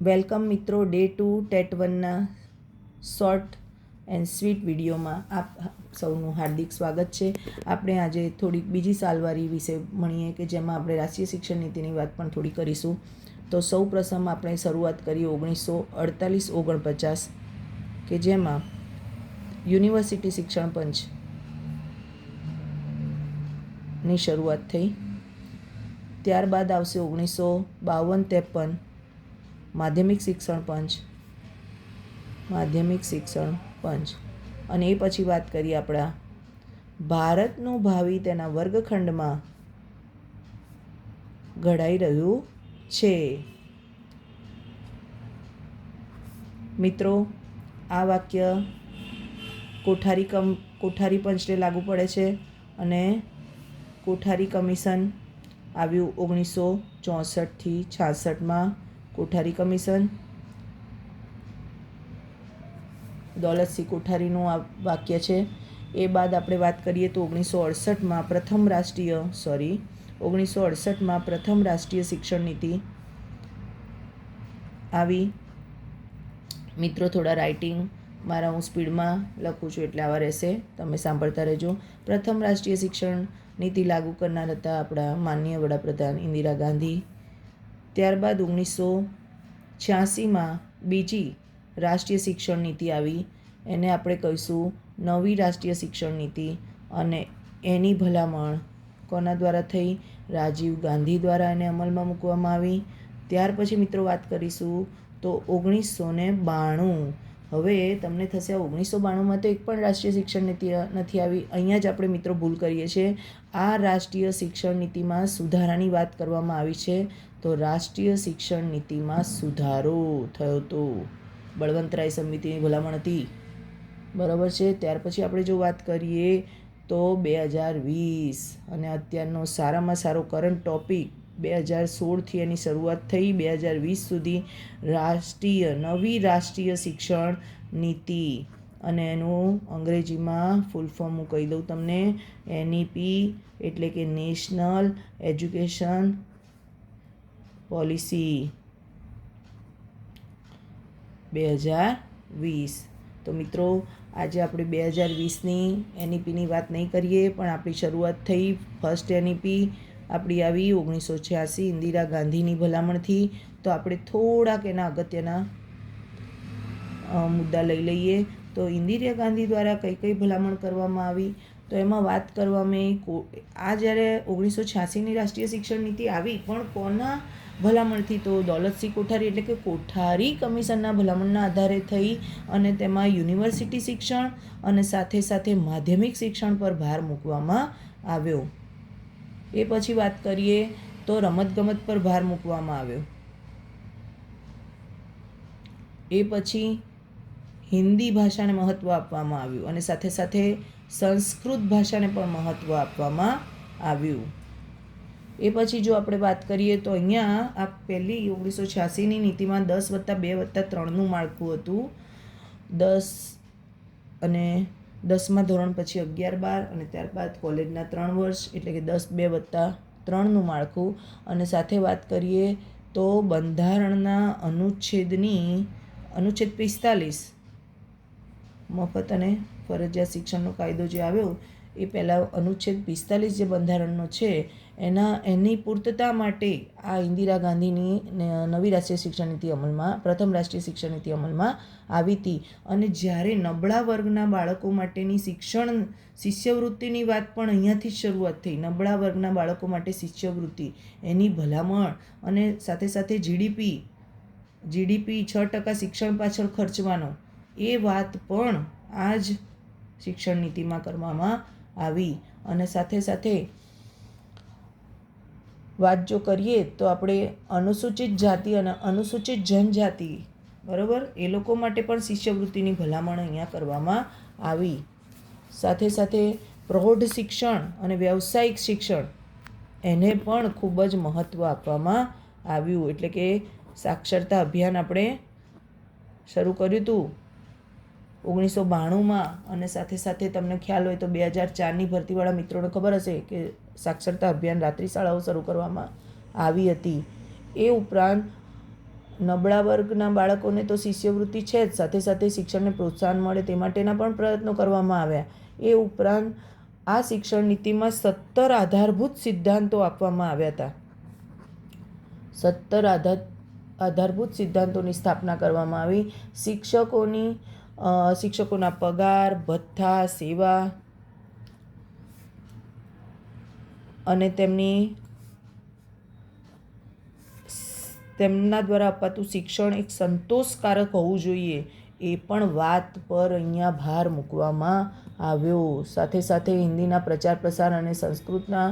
Welcome મિત્રો, day two TET વનના short and sweet વિડીયોમાં આપ સૌનું હાર્દિક સ્વાગત છે. આપણે આજે થોડીક બીજી સાલવારી વિશે ભણીએ કે જેમાં આપણે રાષ્ટ્રીય શિક્ષણ નીતિની વાત પણ થોડી કરીશું. તો સૌ પ્રથમ આપણે શરૂઆત કરીએ ઓગણીસો અડતાલીસ ઓગણપચાસ, કે જેમાં યુનિવર્સિટી શિક્ષણ પંચની શરૂઆત થઈ. ત્યારબાદ આવશે ઓગણીસો બાવન ત્રેપન માધ્યમિક શિક્ષણ પંચ. માધ્યમિક શિક્ષણ પંચ. અને એ પછી વાત કરીએ આપણા ભારતનું ભાવિ તેના વર્ગખંડમાં ઘડાઈ રહ્યું છે. મિત્રો, આ વાક્ય કોઠારી કમ, કોઠારી પંચને લાગુ પડે છે અને કોઠારી કમિશન આવ્યું ઓગણીસો ચોસઠથી છાસઠમાં. કોઠારી કમિશન. દોલતસિંહ કોઠારીનું આ વાક્ય છે. એ બાદ આપણે વાત કરીએ તો ઓગણીસો અડસઠમાં પ્રથમ રાષ્ટ્રીય સોરી ઓગણીસો અડસઠમાં પ્રથમ રાષ્ટ્રીય શિક્ષણ નીતિ આવી. મિત્રો, થોડા રાઇટિંગ મારા હું સ્પીડમાં લખું છું એટલે આવા રહેશે. તમે સાંભળતા રહેજો. પ્રથમ રાષ્ટ્રીય શિક્ષણ નીતિ લાગુ કરનાર હતા આપણા માનનીય વડાપ્રધાન ઇન્દિરા ગાંધી. ત્યારબાદ ઓગણીસો છ્યાસીમાં બીજી રાષ્ટ્રીય શિક્ષણ નીતિ આવી. એને આપણે કહીશું નવી રાષ્ટ્રીય શિક્ષણ નીતિ અને એની ભલામણ કોના દ્વારા થઈ? રાજીવ ગાંધી દ્વારા એને અમલમાં મૂકવામાં આવી. ત્યાર પછી મિત્રો વાત કરીશું તો ઓગણીસો ને બાણું હવે તમને થશે ઓગણીસો બાણુંમાં તો એક પણ રાષ્ટ્રીય શિક્ષણ નીતિ નથી આવી. અહીંયા જ આપણે મિત્રો ભૂલ કરીએ છીએ. આ રાષ્ટ્રીય શિક્ષણ નીતિમાં સુધારાની વાત કરવામાં આવી છે. તો રાષ્ટ્રીય શિક્ષણ નીતિમાં સુધારો થયો હતો બળવંતરાય સમિતિની ભલામણ હતી. બરાબર છે? ત્યાર પછી આપણે જો વાત કરીએ તો બે હજાર વીસ અને અત્યારનો સારામાં સારો કરંટ ટોપિક બે હજાર સોળથી એની શરૂઆત થઈ. બે હજાર વીસ સુધી રાષ્ટ્રીય, નવી રાષ્ટ્રીય શિક્ષણ નીતિ અને એનું અંગ્રેજીમાં ફૂલ ફોર્મ હું કહી દઉં તમને. એનઈપી એટલે કે નેશનલ એજ્યુકેશન પોલિસી બે હજાર વીસ. તો મિત્રો, આજે આપણે બે હજાર વીસની એનઈપીની વાત નહીં કરીએ, પણ આપણી શરૂઆત થઈ ફર્સ્ટ એનઈપી આપણી આવી ઓગણીસો છ્યાસી ઇન્દિરા ગાંધીની ભલામણથી તો આપણે થોડાક એના અગત્યના મુદ્દા લઈ લઈએ. તો ઇન્દિરા ગાંધી દ્વારા કઈ કઈ ભલામણ કરવામાં આવી? તો એમાં વાત કરવામાં આ જ્યારે ઓગણીસો છ્યાસીની રાષ્ટ્રીય શિક્ષણ નીતિ આવી, પણ કોના ભલામણથી? તો દોલતસિંહ કોઠારી એટલે કે કોઠારી કમિશનના ભલામણના આધારે થઈ અને તેમાં યુનિવર્સિટી શિક્ષણ અને સાથે સાથે માધ્યમિક શિક્ષણ પર ભાર મૂકવામાં આવ્યો. એ પછી વાત કરીએ તો રમતગમત પર ભાર મૂકવામાં આવ્યો. એ પછી હિન્દી ભાષાને મહત્ત્વ આપવામાં આવ્યું અને સાથે સાથે સંસ્કૃત ભાષાને પણ મહત્ત્વ આપવામાં આવ્યું. એ પછી જો આપણે વાત કરીએ તો અહીંયા આ પહેલી ઓગણીસો છ્યાસીની નીતિમાં દસ વત્તા બે વત્તા ત્રણનું માળખું હતું. દસ અને દસમા ધોરણ, પછી અગિયાર, બાર અને ત્યારબાદ કોલેજના ત્રણ વર્ષ, એટલે કે દસ, બે વત્તા ત્રણનું માળખું. અને સાથે વાત કરીએ તો બંધારણના અનુચ્છેદની, અનુચ્છેદ પિસ્તાલીસ, મફત અને ફરજિયાત શિક્ષણનો કાયદો જે આવ્યો, એ પહેલાં અનુચ્છેદ પિસ્તાલીસ જે બંધારણનો છે એના, એની પૂર્તતા માટે આ ઇન્દિરા ગાંધીની નવી રાષ્ટ્રીય શિક્ષણ નીતિ અમલમાં, પ્રથમ રાષ્ટ્રીય શિક્ષણ નીતિ અમલમાં આવી હતી. અને જ્યારે નબળા વર્ગના બાળકો માટેની શિક્ષણ, શિષ્યવૃત્તિની વાત પણ અહીંયાથી શરૂઆત થઈ. નબળા વર્ગના બાળકો માટે શિષ્યવૃત્તિ, એની ભલામણ અને સાથે સાથે જીડીપી જીડીપી છ ટકા શિક્ષણ પાછળ ખર્ચવાનો, એ વાત પણ આ જ શિક્ષણ નીતિમાં કરવામાં આવી. અને સાથે સાથે વાત જો કરીએ તો આપણે અનુસૂચિત જાતિ અને અનુસૂચિત જનજાતિ, બરાબર? એ લોકો માટે પણ શિષ્યવૃત્તિની ભલામણ અહીંયા કરવામાં આવી. સાથે સાથે પ્રૌઢ શિક્ષણ અને વ્યવસાયિક શિક્ષણ, એને પણ ખૂબ જ મહત્ત્વ આપવામાં આવ્યું. એટલે કે સાક્ષરતા અભિયાન આપણે શરૂ કર્યું હતું. ઓગણીસો બાણુંમાં અને સાથે સાથે તમને ખ્યાલ હોય તો બે હજાર ચારની ભરતીવાળા મિત્રોને ખબર હશે કે સાક્ષરતા અભિયાન રાત્રિ શાળાઓ શરૂ કરવામાં આવી હતી. એ ઉપરાંત નબળા વર્ગના બાળકોને તો શિષ્યવૃત્તિ છે જ. સાથે સાથે શિક્ષણને પ્રોત્સાહન મળે તે માટેના પણ પ્રયત્નો કરવામાં આવ્યા. એ ઉપરાંત આ શિક્ષણ નીતિમાં સત્તર આધારભૂત સિદ્ધાંતો આપવામાં આવ્યા હતા. સત્તર આધાર આધારભૂત સિદ્ધાંતોની સ્થાપના કરવામાં આવી. શિક્ષકોની શિક્ષકોના પગાર ભથ્થા સેવા અને તેમની તેમના દ્વારા અપાતું શિક્ષણ એક સંતોષકારક હોવું જોઈએ એ પણ વાત પર અહીંયા ભાર મૂકવામાં આવ્યો. સાથે સાથે હિન્દીના પ્રચાર, પ્રસાર અને સંસ્કૃતના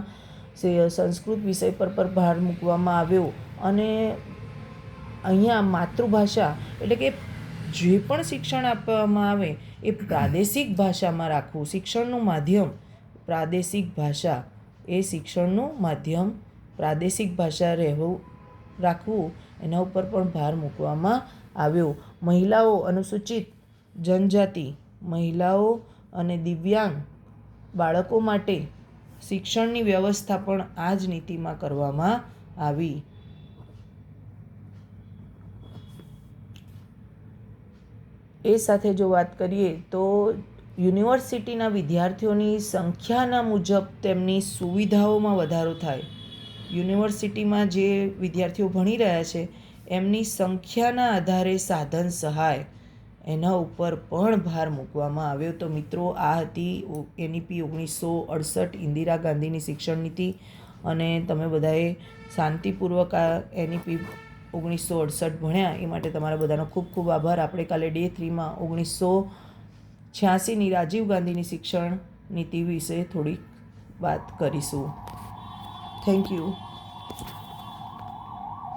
સંસ્કૃત વિષય પર પણ ભાર મૂકવામાં આવ્યો. અને અહીંયા માતૃભાષા એટલે કે જે પણ શિક્ષણ આપવામાં આવે એ પ્રાદેશિક ભાષામાં રાખવું, શિક્ષણનું માધ્યમ. પ્રાદેશિક ભાષા એ શિક્ષણનું માધ્યમ. પ્રાદેશિક ભાષા રહેવું, રાખવું, એના ઉપર પણ ભાર મૂકવામાં આવ્યો. મહિલાઓ અનુસૂચિત જનજાતિ, મહિલાઓ અને દિવ્યાંગ બાળકો માટે શિક્ષણની વ્યવસ્થા પણ આ જ નીતિમાં કરવામાં આવી. એ સાથે જો વાત કરીએ તો યુનિવર્સિટીના વિદ્યાર્થીઓની સંખ્યાના મુજબ તેમની સુવિધાઓમાં વધારો થાય. યુનિવર્સિટીમાં જે વિદ્યાર્થીઓ ભણી રહ્યા છે, એમની સંખ્યાના આધારે સાધન સહાય એના ઉપર પણ ભાર મૂકવામાં આવ્યો. તો મિત્રો, આ હતી એનઈપી ઓગણીસો અડસઠ ઇન્દિરા ગાંધીની શિક્ષણ નીતિ. અને તમે બધાએ શાંતિપૂર્વક આ એનઈપી ઓગણીસો અડસઠ ભણ્યા, એ માટે તમારા બધાનો ખૂબ ખૂબ આભાર. આપણે કાલે ડે થ્રીમાં ઓગણીસો છ્યાસીની રાજીવ ગાંધીની શિક્ષણ નીતિ વિશે થોડીક વાત કરીશું. Thank you